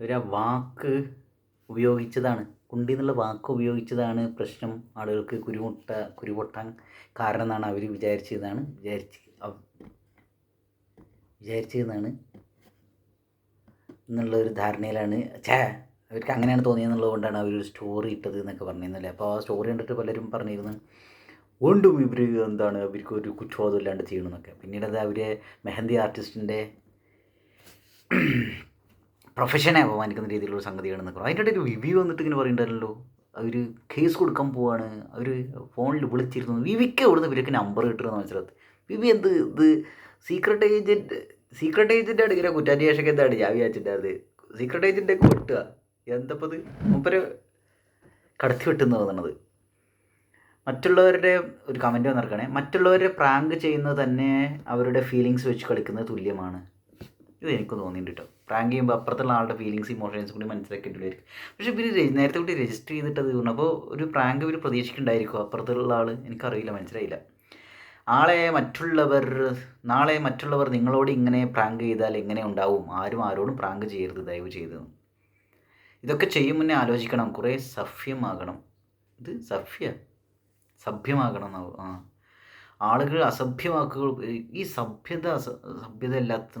ആ വാക്ക് ഉപയോഗിച്ചതാണ്. കുണ്ടി എന്നുള്ള വാക്ക് ഉപയോഗിച്ചതാണ് പ്രശ്നം. ആളുകൾക്ക് കുരുമുട്ട കുരുപൊട്ടാൻ കാരണം എന്നാണ് അവർ വിചാരിച്ചതാണ് വിചാരിച്ച് വിചാരിച്ചതെന്നാണ് എന്നുള്ള ഒരു ധാരണയിലാണ്. ഛേ അവർക്ക് അങ്ങനെയാണ് തോന്നിയെന്നുള്ളത് കൊണ്ടാണ് അവർ ഒരു സ്റ്റോറി ഇട്ടത് എന്നൊക്കെ പറഞ്ഞിരുന്നില്ലേ അപ്പോൾ ആ സ്റ്റോറി കണ്ടിട്ട് പലരും പറഞ്ഞിരുന്നു വീണ്ടും ഇവർ എന്താണ് അവർക്ക് ഒരു കുറ്റബോധം ഇല്ലാണ്ട് ചെയ്യണമെന്നൊക്കെ പിന്നീട് അത് അവർ മെഹന്തി ആർട്ടിസ്റ്റിന്റെ പ്രൊഫഷനെ അപമാനിക്കുന്ന രീതിയിലുള്ള സംഗതിയാണ് നിൽക്കുന്നത് അതിന്റെ ഒരു റിവ്യൂ വന്നിട്ട് ഇങ്ങനെ പറയുന്നുണ്ടല്ലോ അവർ കേസ് കൊടുക്കാൻ പോവാണ്. അവർ ഫോണിൽ വിളിച്ചിരുന്നു. വിവിക്ക് അവിടുന്ന് ഇവർക്ക് നമ്പർ കിട്ടുമെന്ന് മനസ്സിലാത്ത് വിവി എന്ത് ഇത്? സീക്രട്ട് ഏജന്റ് സീക്രട്ട് ഏജന്റാണ് ഇങ്ങനെ കുറ്റാന്വേഷകം എന്താണ് ഞാൻ വിചാരിച്ചിട്ടുണ്ടായത് സീക്രട്ട് ഏജന്റൊക്കെ വെട്ടുക. എന്തപ്പോൾ ഇത് മുപ്പര് കടത്തി വെട്ടുന്നു മറ്റുള്ളവരുടെ ഒരു കമന്റ് വന്നിറക്കണേ മറ്റുള്ളവരെ പ്രാങ്ക് ചെയ്യുന്നത് തന്നെ അവരുടെ ഫീലിങ്സ് വെച്ച് കളിക്കുന്നത് തുല്യമാണ്. ഇത് എനിക്ക് തോന്നിയിട്ടുണ്ട് കേട്ടോ. പ്രാങ്ക് ചെയ്യുമ്പോൾ അപ്പുറത്തുള്ള ആളുടെ ഫീലിങ്സ് ഇമോഷൻസ് കൂടി മനസ്സിലാക്കിയിട്ടുള്ളവർക്ക് പക്ഷേ ഇവർ നേരത്തെ കൂടി രജിസ്റ്റർ ചെയ്തിട്ടത് അപ്പോൾ ഒരു പ്രാങ്ക് ഇവർ പ്രതീക്ഷിക്കുന്നുണ്ടായിരിക്കും അപ്പുറത്തുള്ള ആൾ എനിക്കറിയില്ല മനസ്സിലായില്ല. ആളെ മറ്റുള്ളവർ നാളെ മറ്റുള്ളവർ നിങ്ങളോട് ഇങ്ങനെ പ്രാങ്ക് ചെയ്താൽ എങ്ങനെ ഉണ്ടാവും? ആരും ആരോടും പ്രാങ്ക് ചെയ്യരുത് ദയവ് ചെയ്ത്. ഇതൊക്കെ ചെയ്യും മുന്നേ ആലോചിക്കണം. കുറേ സഭ്യമാകണം. ഇത് സഭ്യ സഭ്യമാകണം ആ. ആളുകൾ അസഭ്യവാക്കുകൾ ഈ സഭ്യത സഭ്യത അല്ലാത്ത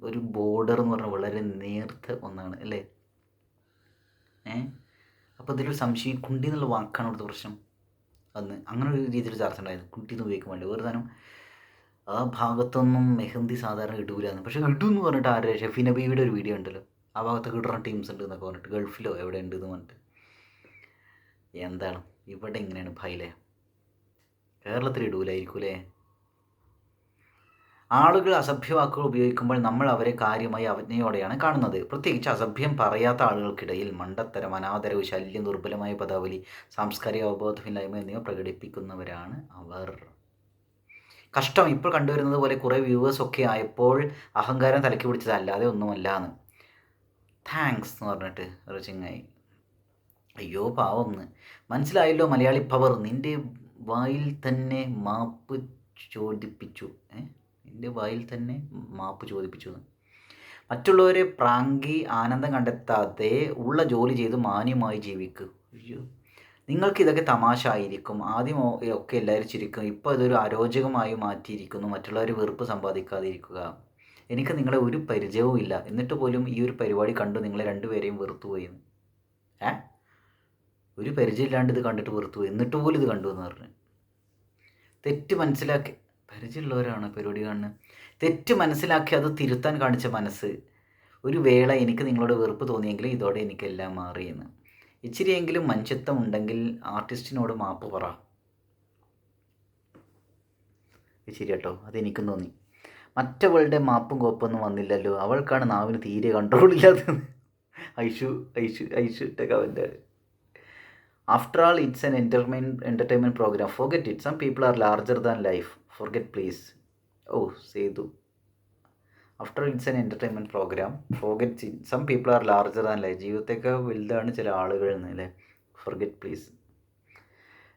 ഒരു ബോർഡർ എന്ന് പറഞ്ഞാൽ വളരെ നേർത്ത ഒന്നാണ് അല്ലേ? ഏ? അപ്പോൾ ഇതിലൊരു സംശയം കുണ്ടി എന്നുള്ള വാക്കാണ് അവിടുത്തെ പ്രശ്നം. അന്ന് അങ്ങനെ ഒരു രീതിയിൽ ചർച്ച ഉണ്ടായിരുന്നു കുട്ടി എന്ന് ഉപയോഗിക്കാൻ വേണ്ടി. ഒരു തരം ആ ഭാഗത്തൊന്നും മെഹന്തി സാധാരണ ഇടൂലായിരുന്നു പക്ഷേ ഇടൂ എന്ന് പറഞ്ഞിട്ട് ആരെ ഷെഫി നബീയുടെ ഒരു വീഡിയോ ഉണ്ടല്ലോ. ആ ഭാഗത്തൊക്കെ ഇടുന്ന ടീംസ് ഉണ്ട് എന്നൊക്കെ പറഞ്ഞിട്ട്. ഗൾഫിലോ എവിടെ ഉണ്ട് എന്ന് പറഞ്ഞിട്ട്. എന്താണ്? ഇവിടെ എങ്ങനെയാണ് ഭൈലേ കേരളത്തിൽ ഇടൂലായിരിക്കും അല്ലേ? ആളുകൾ അസഭ്യവാക്കുകൾ ഉപയോഗിക്കുമ്പോൾ നമ്മൾ അവരെ കാര്യമായി അവജ്ഞയോടെയാണ് കാണുന്നത്. പ്രത്യേകിച്ച് അസഭ്യം പറയാത്ത ആളുകൾക്കിടയിൽ മണ്ടത്തരം അനാദരവ് ശല്യം ദുർബലമായ പദാവലി സാംസ്കാരിക അവബോധമില്ലായ്മ എന്നിവ പ്രകടിപ്പിക്കുന്നവരാണ് അവർ. കഷ്ടം ഇപ്പോൾ കണ്ടുവരുന്നത് പോലെ കുറേ വ്യൂവേഴ്സ് ഒക്കെ ആയപ്പോൾ അഹങ്കാരം തലക്കി പിടിച്ചത് അല്ലാതെ ഒന്നുമല്ല എന്ന്. താങ്ക്സ് എന്ന് പറഞ്ഞിട്ട് ഒരു ചിങ്ങായി. അയ്യോ പാവം മനസ്സിലായല്ലോ മലയാളി പവർ നിന്റെ വായിൽ തന്നെ മാപ്പ് ചോദിപ്പിച്ചു. ഏ? നിന്റെ വായിൽ തന്നെ മാപ്പ് ചോദിപ്പിച്ചു. മറ്റുള്ളവരെ പ്രാങ്കി ആനന്ദം കണ്ടെത്താതെ ഉള്ള ജോലി ചെയ്ത് മാന്യമായി ജീവിക്കൂ. നിങ്ങൾക്ക് ഇതൊക്കെ തമാശ ആയിരിക്കും. ആദ്യം ഒക്കെ എല്ലാവരും ചിരിക്കും. ഇപ്പോൾ ഇതൊരു അരോചകമായി മാറ്റിയിരിക്കുന്നു. മറ്റുള്ളവർ വെറുപ്പ് സമ്പാദിക്കാതിരിക്കുക. എനിക്ക് നിങ്ങളെ ഒരു പരിചയവും ഇല്ല. എന്നിട്ട് പോലും ഈ ഒരു പരിപാടി കണ്ട് നിങ്ങളെ രണ്ടുപേരെയും വെറുത്തുപോയി. ഏ? ഒരു പരിചയമില്ലാണ്ട് ഇത് കണ്ടിട്ട് വെറുത്തുപോയി. എന്നിട്ട് പോലും ഇത് കണ്ടു എന്ന് പറഞ്ഞു. തെറ്റ് മനസ്സിലാക്കി പരിചയമുള്ളവരാണ് പരിപാടി കാണുന്നത് തെറ്റ് മനസ്സിലാക്കി അത് തിരുത്താൻ കാണിച്ച മനസ്സ്. ഒരു വേള എനിക്ക് നിങ്ങളോട് വെറുപ്പ് തോന്നിയെങ്കിലും ഇതോടെ എനിക്കെല്ലാം മാറിയെന്ന്. ഇച്ചിരിയെങ്കിലും മനുഷ്യത്വം ഉണ്ടെങ്കിൽ ആർട്ടിസ്റ്റിനോട് മാപ്പ് പറ. ശരി കേട്ടോ അതെനിക്കും തോന്നി. മറ്റവളുടെ മാപ്പും കോപ്പൊന്നും വന്നില്ലല്ലോ. അവൾക്കാണ് നാവിന് തീരെ കൺട്രോൾ ഇല്ലാത്തത്. ഐഷു ഐഷു ഐഷു ഇട്ട കവന്റെ after all it's an entertain entertainment program forget it some people are larger than life forget please oh Sethu after it's an entertainment program forget some people are larger than life ജീവിതത്തേക്കാൾ വലുതാണ് ചില ആളുകൾ എന്നല്ലേ four get please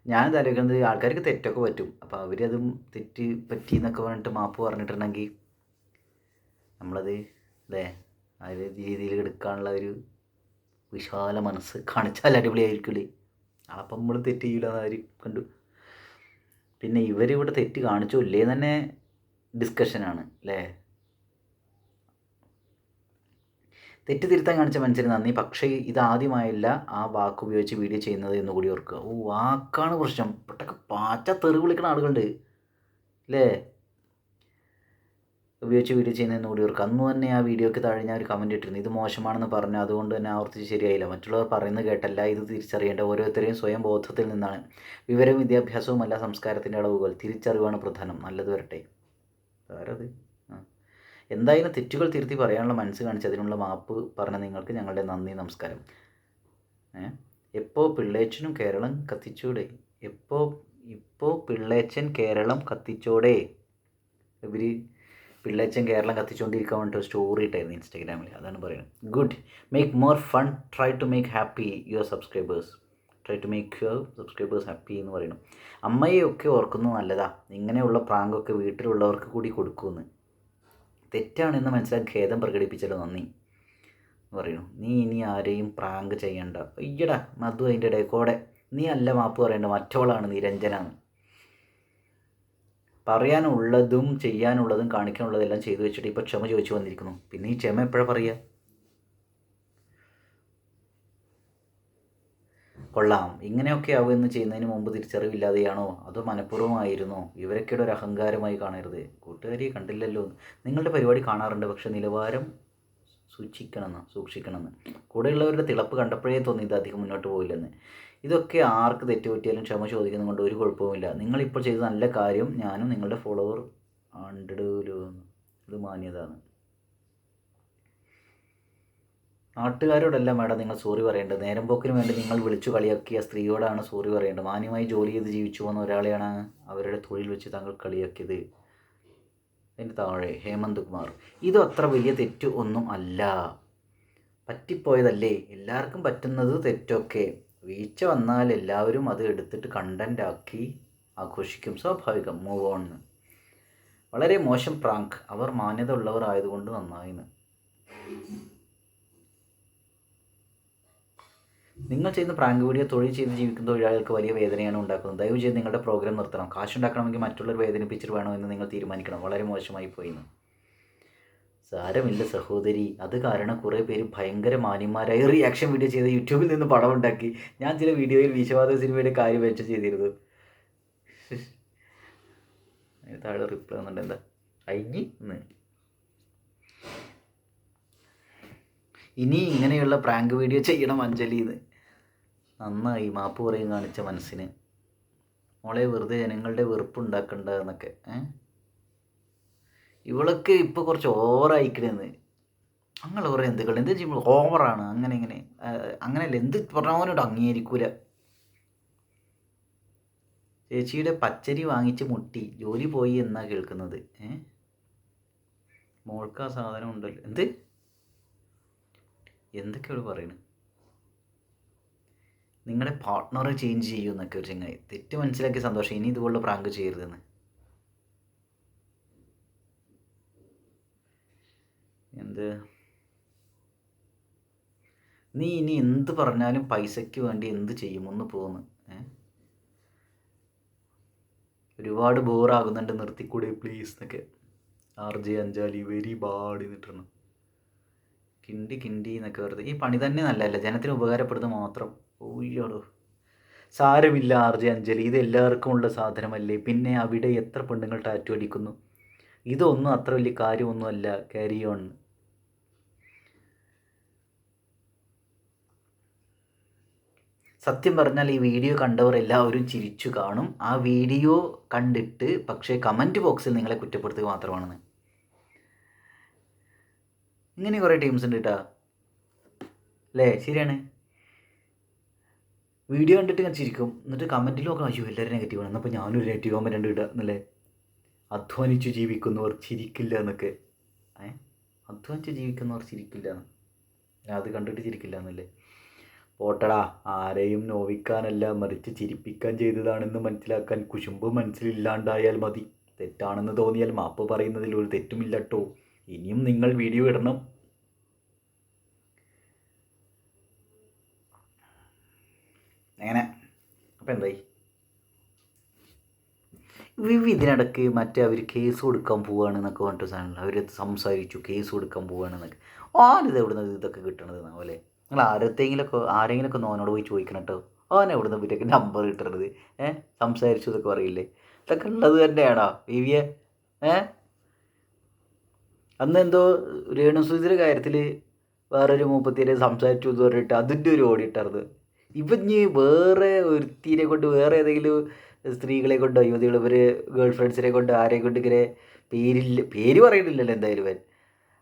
ഞാൻ ആലോചിക്കുന്നത് ആൾക്കാർക്ക് തെറ്റൊക്കെ പറ്റും. അപ്പോൾ അവരതും തെറ്റ് പറ്റി എന്നൊക്കെ പറഞ്ഞിട്ട് മാപ്പ് പറഞ്ഞിട്ടുണ്ടെങ്കിൽ നമ്മളത് അല്ലേ? ആ രീതിയിൽ എടുക്കാനുള്ള ഒരു വിശാല മനസ്സ് കാണിച്ചാൽ അടിപൊളിയായിരിക്കില്ലേ അപ്പം നമ്മൾ തെറ്റ് ചെയ്യില്ല കണ്ടു? പിന്നെ ഇവരിവിടെ തെറ്റ് കാണിച്ചോ ഇല്ലേ തന്നെ ഡിസ്കഷനാണ് അല്ലേ? തെറ്റ് തിരുത്താൻ കാണിച്ച മനുഷ്യന് നന്ദി. പക്ഷേ ഇതാദ്യമായല്ല ആ വാക്ക് ഉപയോഗിച്ച് വീഡിയോ ചെയ്യുന്നത് എന്ന് കൂടി ഓർക്കുക. ഓ വാക്കാണ് പ്രശ്നം. പെട്ടൊക്കെ പാച്ച തെറി വിളിക്കുന്ന ആളുകളുണ്ട് അല്ലേ? ഉപയോഗിച്ച് വീഡിയോ ചെയ്യുന്നതെന്ന് കൂടി ഓർക്കുക. അന്ന് തന്നെ ആ വീഡിയോക്ക് താഴെ ഞാൻ ഒരു കമന്റ് ഇട്ടിരുന്നു. ഇത് മോശമാണെന്ന് പറഞ്ഞു. അതുകൊണ്ട് തന്നെ ആവർത്തിച്ച് ശരിയായില്ല. മറ്റുള്ളവർ പറയുന്നത് കേട്ടല്ല. ഇത് തിരിച്ചറിയേണ്ട ഓരോരുത്തരെയും സ്വയം ബോധത്തിൽ നിന്നാണ്. വിവരം വിദ്യാഭ്യാസവും അല്ല സംസ്കാരത്തിന്റെ അളവുകൾ. തിരിച്ചറിവാണ് പ്രധാനം. നല്ലത് വരട്ടെ. ആരത് എന്തായാലും തെറ്റുകൾ തിരുത്തി പറയാനുള്ള മനസ്സ് കാണിച്ച് അതിനുള്ള മാപ്പ് പറഞ്ഞ നിങ്ങൾക്ക് ഞങ്ങളുടെ നന്ദി നമസ്കാരം. എപ്പോൾ പിള്ളേച്ചനും കേരളം കത്തിച്ചൂടെ? എപ്പോൾ ഇപ്പോൾ പിള്ളേച്ചൻ കേരളം കത്തിച്ചോടെ? ഇവർ പിള്ളേച്ചൻ കേരളം കത്തിച്ചുകൊണ്ടിരിക്കാൻ വേണ്ടിയിട്ട് സ്റ്റോറി ഇട്ടായിരുന്നു ഇൻസ്റ്റാഗ്രാമിൽ അതാണ് പറയുന്നത്. Good make more fun try to make happy your subscribers try to make your subscribers happy എന്ന് പറയുന്നു. അമ്മയെയൊക്കെ ഓർക്കുന്നത് നല്ലതാ. ഇങ്ങനെയുള്ള പ്രാങ്കൊക്കെ വീട്ടിലുള്ളവർക്ക് കൂടി കൊടുക്കുമെന്ന്. തെറ്റാണെന്ന് മനസ്സിലാക്കി ഖേദം പ്രകടിപ്പിച്ചല്ലോ നന്ദി പറയുന്നു. നീ ഇനി ആരെയും പ്രാങ്ക് ചെയ്യണ്ട. അയ്യടാ മധു അതിന്റെ ഇടയിൽ കൂടെ. നീ അല്ല മാപ്പ് പറയേണ്ട മറ്റോളാണ് നിരഞ്ജനാണ് പറയാനുള്ളതും ചെയ്യാനുള്ളതും കാണിക്കാനുള്ളതും എല്ലാം ചെയ്തു വെച്ചിട്ട് ഇപ്പോൾ ക്ഷമ ചോദിച്ചു വന്നിരിക്കുന്നു. പിന്നെ ഈ ക്ഷമ എപ്പോഴാണ് പറയുക കൊള്ളാം. ഇങ്ങനെയൊക്കെ ആവുമെന്ന് ചെയ്യുന്നതിന് മുമ്പ് തിരിച്ചറിവില്ലാതെയാണോ? അതോ മനഃപൂർവമായിരുന്നോ? ഇവരൊക്കെയുടെ ഒരു അഹങ്കാരമായി കാണരുത്. കൂട്ടുകാരി കണ്ടില്ലല്ലോ. നിങ്ങളുടെ പരിപാടി കാണാറുണ്ട് പക്ഷേ നിലവാരം സൂക്ഷിക്കണമെന്ന് സൂക്ഷിക്കണമെന്ന്. കൂടെയുള്ളവരുടെ തിളപ്പ് കണ്ടപ്പോഴേ തോന്നി ഇത് അധികം മുന്നോട്ട് പോയില്ലെന്ന്. ഇതൊക്കെ ആർക്ക് തെറ്റുപറ്റിയാലും ക്ഷമ ചോദിക്കുന്നത് കൊണ്ട് ഒരു കുഴപ്പവുമില്ല. നിങ്ങളിപ്പോൾ ചെയ്ത നല്ല കാര്യം ഞാനും നിങ്ങളുടെ ഫോളോവർ ആണ്ടിടൂലോ ഇത് മാന്യതാണ്. നാട്ടുകാരോടല്ല മാഡം നിങ്ങൾ സോറി പറയേണ്ടത്. നേരം പോക്കിന് വേണ്ടി നിങ്ങൾ വിളിച്ചു കളിയാക്കിയ സ്ത്രീയോടാണ് സോറി പറയേണ്ടത്. മാന്യമായി ജോലി ചെയ്ത് ജീവിച്ചു പോകുന്ന ഒരാളെയാണ് അവരുടെ തൊഴിൽ വെച്ച് താങ്കൾ കളിയാക്കിയത്. അതിന്റെ താഴെ ഹേമന്ത് കുമാർ ഇതും അത്ര വലിയ തെറ്റ് ഒന്നും അല്ല. പറ്റിപ്പോയതല്ലേ? എല്ലാവർക്കും പറ്റുന്നത് തെറ്റൊക്കെ. വീഴ്ച വന്നാൽ എല്ലാവരും അത് എടുത്തിട്ട് കണ്ടന്റ് ആക്കി ആഘോഷിക്കും. സ്വാഭാവികം. മൂവ് ഓൺ വളരെ മോശം പ്രാങ്ക്. അവർ മാന്യത ഉള്ളവർ ആയതുകൊണ്ട് നന്നായിന്ന് നിങ്ങൾ ചെയ്യുന്ന പ്രാങ്ക് വീഡിയോ തൊഴിൽ ചെയ്ത് ജീവിക്കുന്ന തൊഴിലാളികൾക്ക് വലിയ വേദനയാണ് ഉണ്ടാക്കുന്നത്. ദയവ് ചെയ്ത് നിങ്ങളുടെ പ്രോഗ്രാം നിർത്തണം. കാശ് കാശുണ്ടാക്കണമെങ്കിൽ മറ്റുള്ളവർ വേദനിപ്പിച്ചിട്ട് വേണോ എന്ന് നിങ്ങൾ തീരുമാനിക്കണം. വളരെ മോശമായി പോയിന്ന് സാരമില്ല സഹോദരി. അത് കാരണം കുറേ പേര് ഭയങ്കര മാന്യന്മാരായി റിയാക്ഷൻ വീഡിയോ ചെയ്ത് യൂട്യൂബിൽ നിന്ന് പടം ഉണ്ടാക്കി. ഞാൻ ചില വീഡിയോയിൽ വിശ്വാദ സിനിമയുടെ കാര്യം വെച്ച് ചെയ്തിരുന്നു. താഴെ റിപ്ലൈ വന്നിട്ട് എന്താ? അയ്യി ഇനി ഇങ്ങനെയുള്ള പ്രാങ്ക് വീഡിയോ ചെയ്യണം അഞ്ജലി എന്ന്. നന്നായി മാപ്പ് പറയും കാണിച്ച മനസ്സിന്. മോളെ വെറുതെ ജനങ്ങളുടെ വെറുപ്പ് ഉണ്ടാക്കണ്ട എന്നൊക്കെ ഇവളൊക്കെ ഇപ്പോൾ കുറച്ച് ഓവറായിക്കണെന്ന്. അങ്ങനെ കുറേ എന്തുകൾ എന്ത് ചെയ്യുമ്പോൾ ഓവറാണ് അങ്ങനെ ഇങ്ങനെ അങ്ങനെയല്ല എന്ത് പറഞ്ഞവനോട് അംഗീകരിക്കൂല. ചേച്ചിയുടെ പച്ചരി വാങ്ങിച്ച് മുട്ടി ജോലി പോയി എന്നാ കേൾക്കുന്നത് ഏ? മോൾക്ക് ആ സാധനം ഉണ്ടല്ലോ. എന്ത്? എന്തൊക്കെയാണ് പറയുന്നത് നിങ്ങളുടെ പാർട്ട്ണറെ ചേഞ്ച് ചെയ്യൂ എന്നൊക്കെ ഒരു ചങ്ങായി തെറ്റ് മനസ്സിലാക്കി സന്തോഷം. ഇനി ഇതുപോലുള്ള പ്രാങ്ക് ചെയ്യരുതെന്ന്. എന്ത്? നീ ഇനി എന്ത് പറഞ്ഞാലും പൈസയ്ക്ക് വേണ്ടി എന്ത് ചെയ്യും ഒന്ന് പോന്ന് ഒരുപാട് ബോറാകുന്നുണ്ട് നിർത്തിക്കൂടെ പ്ലീസ് എന്നൊക്കെ. R J Anjali very bad എന്നിട്ടാണ് കിണ്ടി കിണ്ടി എന്നൊക്കെ വെറുതെ. ഈ പണി തന്നെ നല്ലതല്ല. ജനത്തിന് ഉപകാരപ്പെടുന്നത് മാത്രം. ഓയ്യോടോ സാരമില്ല ആർ ജെ അഞ്ജലി. ഇത് എല്ലാവർക്കും ഉള്ള സാധനമല്ലേ? പിന്നെ അവിടെ എത്ര പെണ്ണുങ്ങൾ ടാറ്റു അടിക്കുന്നു? ഇതൊന്നും അത്ര വലിയ കാര്യമൊന്നുമല്ല ക്യാരി ഓൺ സത്യം പറഞ്ഞാൽ ഈ വീഡിയോ കണ്ടവർ എല്ലാവരും ചിരിച്ചു കാണും. ആ വീഡിയോ കണ്ടിട്ട് പക്ഷേ കമന്റ് ബോക്സിൽ നിങ്ങളെ കുറ്റപ്പെടുത്തുക മാത്രമാണ് ഇങ്ങനെ കുറേ ടീംസ് ഉണ്ട് കേട്ടോ അല്ലേ ശരിയാണ്. വീഡിയോ കണ്ടിട്ട് ഞാൻ ചിരിക്കും. എന്നിട്ട് കമന്റിൽ നോക്കണം അയ്യോ എല്ലാവരും നെഗറ്റീവ് ആണ്. എന്നപ്പോൾ ഞാനൊരു നെഗറ്റീവ് കമന്റ് ഉണ്ട് ഇടുക എന്നല്ലേ. അധ്വാനിച്ചു ജീവിക്കുന്നവർ ചിരിക്കില്ല എന്നൊക്കെ. ഏ? അധ്വാനിച്ച് ജീവിക്കുന്നവർ ചിരിക്കില്ല. ഞാൻ അത് കണ്ടിട്ട് ചിരിക്കില്ല എന്നല്ലേ. പോട്ടടാ ആരെയും നോവിക്കാനല്ല. മറിച്ച് ചിരിപ്പിക്കാൻ ചെയ്തതാണെന്ന് മനസ്സിലാക്കാൻ കുശുമ്പ് മനസ്സിലില്ലാണ്ടായാൽ മതി. തെറ്റാണെന്ന് തോന്നിയാൽ മാപ്പ് പറയുന്നതിൽ ഒരു തെറ്റുമില്ല കേട്ടോ ഇനിയും നിങ്ങൾ വീഡിയോ ഇടണം അങ്ങനെ അപ്പം എന്തായി വിവി ഇതിനിടയ്ക്ക് മറ്റേ അവർ കേസ് കൊടുക്കാൻ പോവുകയാണ് എന്നൊക്കെ പറഞ്ഞിട്ട് സാധനങ്ങൾ അവർ സംസാരിച്ചു കേസ് കൊടുക്കാൻ പോവുകയാണ് എന്നൊക്കെ ആരിത് എവിടെ നിന്ന് ഇതൊക്കെ കിട്ടണത് പോലെ നിങ്ങൾ ആരത്തെങ്കിലൊക്കെ ആരെങ്കിലുമൊക്കെ നോനോട് പോയി ചോദിക്കണം കേട്ടോ ഓൻ എവിടെ നിന്ന് നമ്പർ കിട്ടണത്. ഏഹ് സംസാരിച്ചു എന്നൊക്കെ പറയില്ലേ? ഇതൊക്കെ ഉള്ളത് തന്നെയാണോ വിവിയെ. ഏഹ് അന്ന് എന്തോ രേണുസുതിയുടെ കാര്യത്തിൽ വേറൊരു മുപ്പത്തിരെ സംസാരിച്ചു എന്ന് പറഞ്ഞിട്ട് അതിന്റെ ഒരു ഓടിയിട്ടായിരുന്നു ഇപ്പം ഇനി വേറെ ഒരുത്തീനെ കൊണ്ട് വേറെ ഏതെങ്കിലും സ്ത്രീകളെ കൊണ്ടോ യുവതികൾ ഇവർ ഗേൾ ഫ്രണ്ട്സിനെ കൊണ്ട് ആരെ കൊണ്ട് ഇങ്ങനെ പേരില്ല പേര് പറയുന്നില്ലല്ലോ എന്തായാലും ഇവൻ.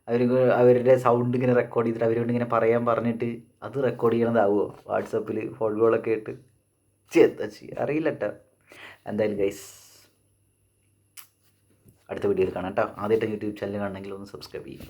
അവർ അവരുടെ സൗണ്ട് ഇങ്ങനെ റെക്കോർഡ് ചെയ്തിട്ട് അവരോട് ഇങ്ങനെ പറയാൻ പറഞ്ഞിട്ട് അത് റെക്കോർഡ് ചെയ്യണതാവുമോ വാട്സപ്പിൽ ഫോൺ കോളൊക്കെ ഇട്ട് എന്താ ചെയ്യുക അറിയില്ല കേട്ടോ എന്തായാലും ഗൈസ് അടുത്ത വീഡിയോയിൽ കാണാം കേട്ടോ ആദ്യമായിട്ട് യൂട്യൂബ് ചാനൽ കാണണമെങ്കിൽ ഒന്ന് സബ്സ്ക്രൈബ് ചെയ്യും.